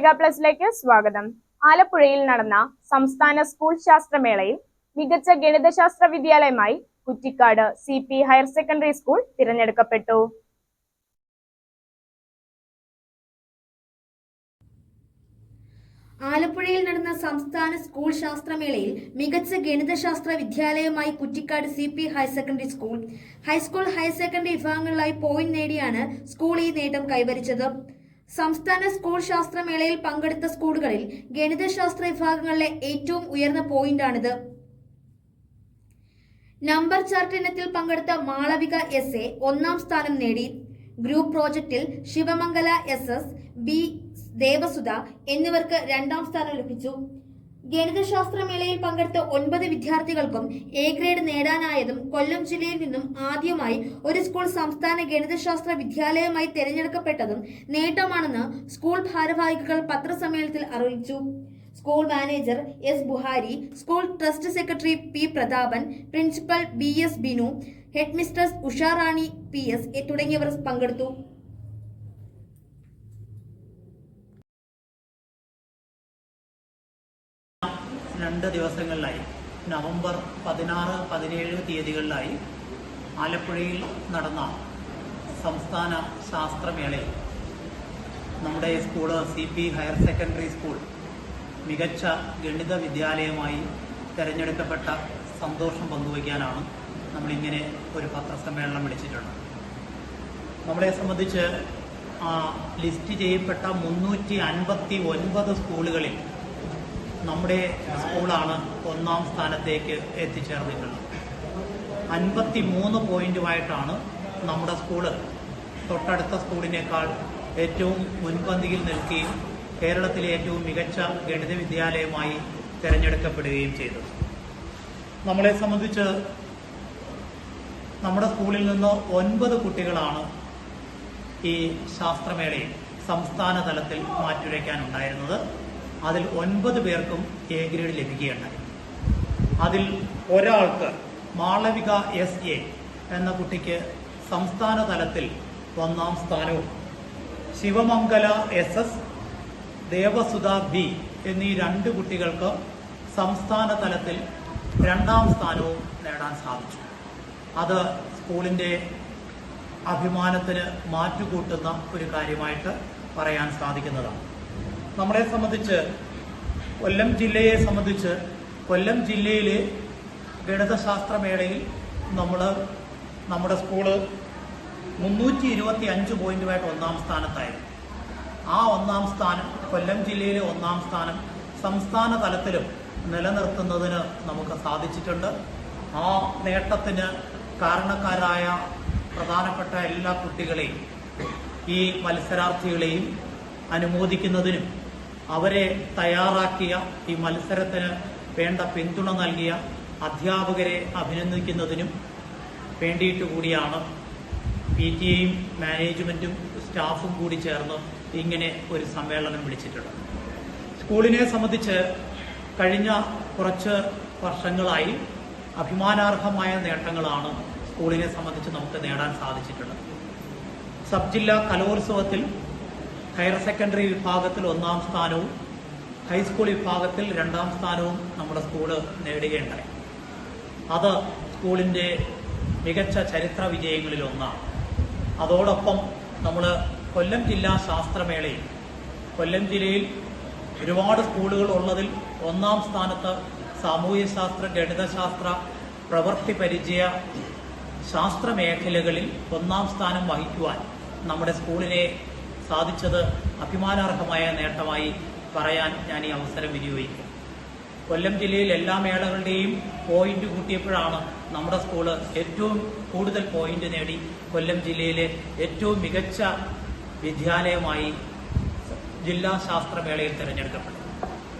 മാളവിക പ്ലസിലേക്ക് സ്വാഗതം. ആലപ്പുഴയിൽ നടന്ന സംസ്ഥാന സ്കൂൾ ശാസ്ത്രമേളയിൽ മികച്ച ഗണിതശാസ്ത്ര വിദ്യാലയമായി Kuttikkad C P higher secondary school തിരഞ്ഞെടുക്കപ്പെട്ടു. ആലപ്പുഴയിൽ നടന്ന സംസ്ഥാന സ്കൂൾ ശാസ്ത്രമേളയിൽ മികച്ച ഗണിതശാസ്ത്ര വിദ്യാലയമായി Kuttikkad C P higher secondary school. High school higher secondary വിഭാഗങ്ങളിലായി point നേടിയാണ് സ്കൂൾ ഈ നേട്ടം കൈവരിച്ചത്. സംസ്ഥാന സ്കൂൾ ശാസ്ത്രമേളയിൽ പങ്കെടുത്ത സ്കൂളുകളിൽ ഗണിതശാസ്ത്ര വിഭാഗങ്ങളിലെ ഏറ്റവും ഉയർന്ന പോയിന്റാണിത്. നമ്പർ ചാർട്ട് ഇനത്തിൽ പങ്കെടുത്ത മാളവിക എസ് എ ഒന്നാം സ്ഥാനം നേടി. ഗ്രൂപ്പ് പ്രോജക്റ്റിൽ Sivamangala S S B Devasudha എന്നിവർക്ക് രണ്ടാം സ്ഥാനം ലഭിച്ചു. ഗണിതശാസ്ത്രമേളയിൽ പങ്കെടുത്ത ഒൻപത് വിദ്യാർത്ഥികൾക്കും എ ഗ്രേഡ് നേടാനായതും കൊല്ലം ജില്ലയിൽ നിന്നും ആദ്യമായി ഒരു സ്കൂൾ സംസ്ഥാന ഗണിതശാസ്ത്ര വിദ്യാലയമായി തിരഞ്ഞെടുക്കപ്പെട്ടതും നേട്ടമാണെന്ന് സ്കൂൾ ഭാരവാഹികൾ പത്രസമ്മേളനത്തിൽ അറിയിച്ചു. School manager S Buhari school trust secretary P Prathapan principal B S Binu head mistress Usharani P S തുടങ്ങിയവർ പങ്കെടുത്തു. രണ്ട് ദിവസങ്ങളിലായി. നവംബർ പതിനാറ് പതിനേഴ് തീയതികളിലായി ആലപ്പുഴയിൽ നടന്ന സംസ്ഥാന ശാസ്ത്രമേളയിൽ നമ്മുടെ school C P higher secondary school മികച്ച ഗണിത വിദ്യാലയമായി തിരഞ്ഞെടുക്കപ്പെട്ട സന്തോഷം പങ്കുവയ്ക്കാനാണ് നമ്മളിങ്ങനെ ഒരു പത്രസമ്മേളനം വിളിച്ചിട്ടുള്ളത്. നമ്മളെ സംബന്ധിച്ച് ലിസ്റ്റ് ചെയ്യപ്പെട്ട മുന്നൂറ്റി അൻപത്തി ഒൻപത് സ്കൂളുകളിൽ നമ്മുടെ സ്കൂളാണ് ഒന്നാം സ്ഥാനത്തേക്ക് എത്തിച്ചേർന്നിട്ടുള്ളത്. അൻപത്തി മൂന്ന് പോയിന്റുമായിട്ടാണ് നമ്മുടെ സ്കൂൾ. തൊട്ടടുത്ത സ്കൂളിനേക്കാൾ ഏറ്റവും മുൻപന്തിയിൽ നിൽക്കുകയും കേരളത്തിലെ ഏറ്റവും മികച്ച ഗണിത വിദ്യാലയമായി തിരഞ്ഞെടുക്കപ്പെടുകയും ചെയ്തു നമ്മളെ സംബന്ധിച്ച് നമ്മുടെ സ്കൂളിൽ നിന്ന് ഒൻപത് കുട്ടികളാണ് ഈ ശാസ്ത്രമേളയിൽ സംസ്ഥാന തലത്തിൽ മാറ്റുരയ്ക്കാനുണ്ടായിരുന്നത്. അതിൽ ഒൻപത് പേർക്കും എ ഗ്രേഡ് ലഭിക്കുകയുണ്ടായി. അതിൽ ഒരാൾക്ക് മാളവിക എസ് എ എന്ന കുട്ടിക്ക് സംസ്ഥാന തലത്തിൽ ഒന്നാം സ്ഥാനവും Sivamangala S S Devasudha B എന്നീ രണ്ട് കുട്ടികൾക്ക് സംസ്ഥാന തലത്തിൽ രണ്ടാം സ്ഥാനവും നേടാൻ സാധിച്ചു. അത് സ്കൂളിന്റെ അഭിമാനത്തിന് മാറ്റുകൂട്ടുന്ന ഒരു കാര്യമായിട്ട് പറയാൻ സാധിക്കുന്നതാണ്. നമ്മളെ സംബന്ധിച്ച് കൊല്ലം ജില്ലയെ സംബന്ധിച്ച് കൊല്ലം ജില്ലയിലെ ഗണിതശാസ്ത്രമേളയിൽ നമ്മൾ നമ്മുടെ സ്കൂൾ മുന്നൂറ്റി ഇരുപത്തി അഞ്ച് പോയിന്റുമായിട്ട് ഒന്നാം സ്ഥാനത്തായിരുന്നു ആ ഒന്നാം സ്ഥാനം കൊല്ലം ജില്ലയിലെ ഒന്നാം സ്ഥാനം സംസ്ഥാന തലത്തിലും നിലനിർത്തുന്നതിന് നമുക്ക് സാധിച്ചിട്ടുണ്ട്. ആ നേട്ടത്തിന് കാരണക്കാരായ പ്രധാനപ്പെട്ട എല്ലാ കുട്ടികളെയും ഈ മത്സരാർത്ഥികളെയും അനുമോദിക്കുന്നതിനും അവരെ തയ്യാറാക്കിയ ഈ മത്സരത്തിന് വേണ്ട പിന്തുണ നൽകിയ അധ്യാപകരെ അഭിനന്ദിക്കുന്നതിനും വേണ്ടിയിട്ട് കൂടിയാണ് പി ടി എയും മാനേജ്മെന്റും സ്റ്റാഫും കൂടി ചേർന്ന് ഇങ്ങനെ ഒരു സമ്മേളനം വിളിച്ചിട്ടുള്ളത്. സ്കൂളിനെ സംബന്ധിച്ച് കഴിഞ്ഞ കുറച്ച് വർഷങ്ങളായി അഭിമാനാർഹമായ നേട്ടങ്ങളാണ് സ്കൂളിനെ സംബന്ധിച്ച് നമുക്ക് നേടാൻ സാധിച്ചിട്ടുള്ളത്. സബ് ജില്ലാ കലോത്സവത്തിൽ ഹയർ സെക്കൻഡറി വിഭാഗത്തിൽ ഒന്നാം സ്ഥാനവും ഹൈസ്കൂൾ വിഭാഗത്തിൽ രണ്ടാം സ്ഥാനവും നമ്മുടെ സ്കൂൾ നേടുകയുണ്ടായി. അത് സ്കൂളിന്റെ മികച്ച ചരിത്ര വിജയങ്ങളിലൊന്നാണ് അതോടൊപ്പം നമ്മൾ കൊല്ലം ജില്ലാ ശാസ്ത്രമേളയിൽ കൊല്ലം ജില്ലയിൽ ഒരുപാട് സ്കൂളുകൾ ഉള്ളതിൽ ഒന്നാം സ്ഥാനത്ത് സാമൂഹ്യശാസ്ത്ര ഗണിതശാസ്ത്ര പ്രവൃത്തി പരിചയ ശാസ്ത്ര മേഖലകളിൽ ഒന്നാം സ്ഥാനം വഹിക്കുവാൻ നമ്മുടെ സ്കൂളിനെ സാധിച്ചത് അഭിമാനാർഹമായ നേട്ടമായി പറയാൻ ഞാൻ ഈ അവസരം വിനിയോഗിക്കും കൊല്ലം ജില്ലയിൽ എല്ലാ മേളകളുടെയും പോയിന്റ് കൂട്ടിയപ്പോഴാണ് നമ്മുടെ സ്കൂൾ ഏറ്റവും കൂടുതൽ പോയിന്റ് നേടി കൊല്ലം ജില്ലയിലെ ഏറ്റവും മികച്ച വിദ്യാലയമായി ജില്ലാ ശാസ്ത്രമേളയിൽ തിരഞ്ഞെടുക്കപ്പെട്ടു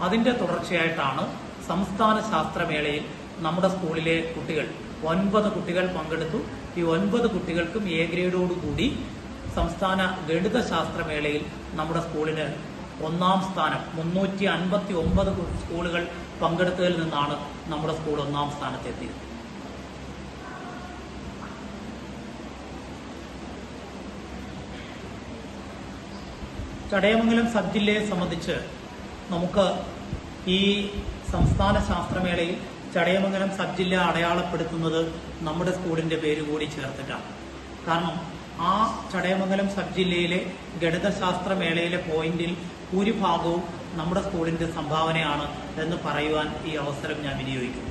അതിന്റെ തുടർച്ചയായിട്ടാണ് സംസ്ഥാന ശാസ്ത്രമേളയിൽ നമ്മുടെ സ്കൂളിലെ കുട്ടികൾ ഒൻപത് കുട്ടികൾ പങ്കെടുത്തു. ഈ ഒൻപത് കുട്ടികൾക്കും എ ഗ്രേഡോടുകൂടി സംസ്ഥാന ഗണിത ശാസ്ത്രമേളയിൽ നമ്മുടെ സ്കൂളിന് ഒന്നാം സ്ഥാനം മുന്നൂറ്റി അൻപത്തി ഒമ്പത് സ്കൂളുകൾ പങ്കെടുത്തതിൽ നിന്നാണ് നമ്മുടെ സ്കൂൾ ഒന്നാം സ്ഥാനത്തെത്തിയത്. ചടയമംഗലം സബ് ജില്ലയെ സംബന്ധിച്ച് നമുക്ക് ഈ സംസ്ഥാന ശാസ്ത്രമേളയിൽ ചടയമംഗലം സബ് ജില്ല അടയാളപ്പെടുത്തുന്നത് നമ്മുടെ സ്കൂളിന്റെ പേര് കൂടി ചേർത്തിട്ടാണ്. കാരണം ആ ചടയമംഗലം സബ് ജില്ലയിലെ ഗണിതശാസ്ത്ര മേളയിലെ പോയിന്റിൽ ഭൂരിഭാഗവും നമ്മുടെ സ്കൂളിന്റെ സംഭാവനയാണ് എന്ന് പറയുവാൻ ഈ അവസരം ഞാൻ വിനിയോഗിക്കുന്നു.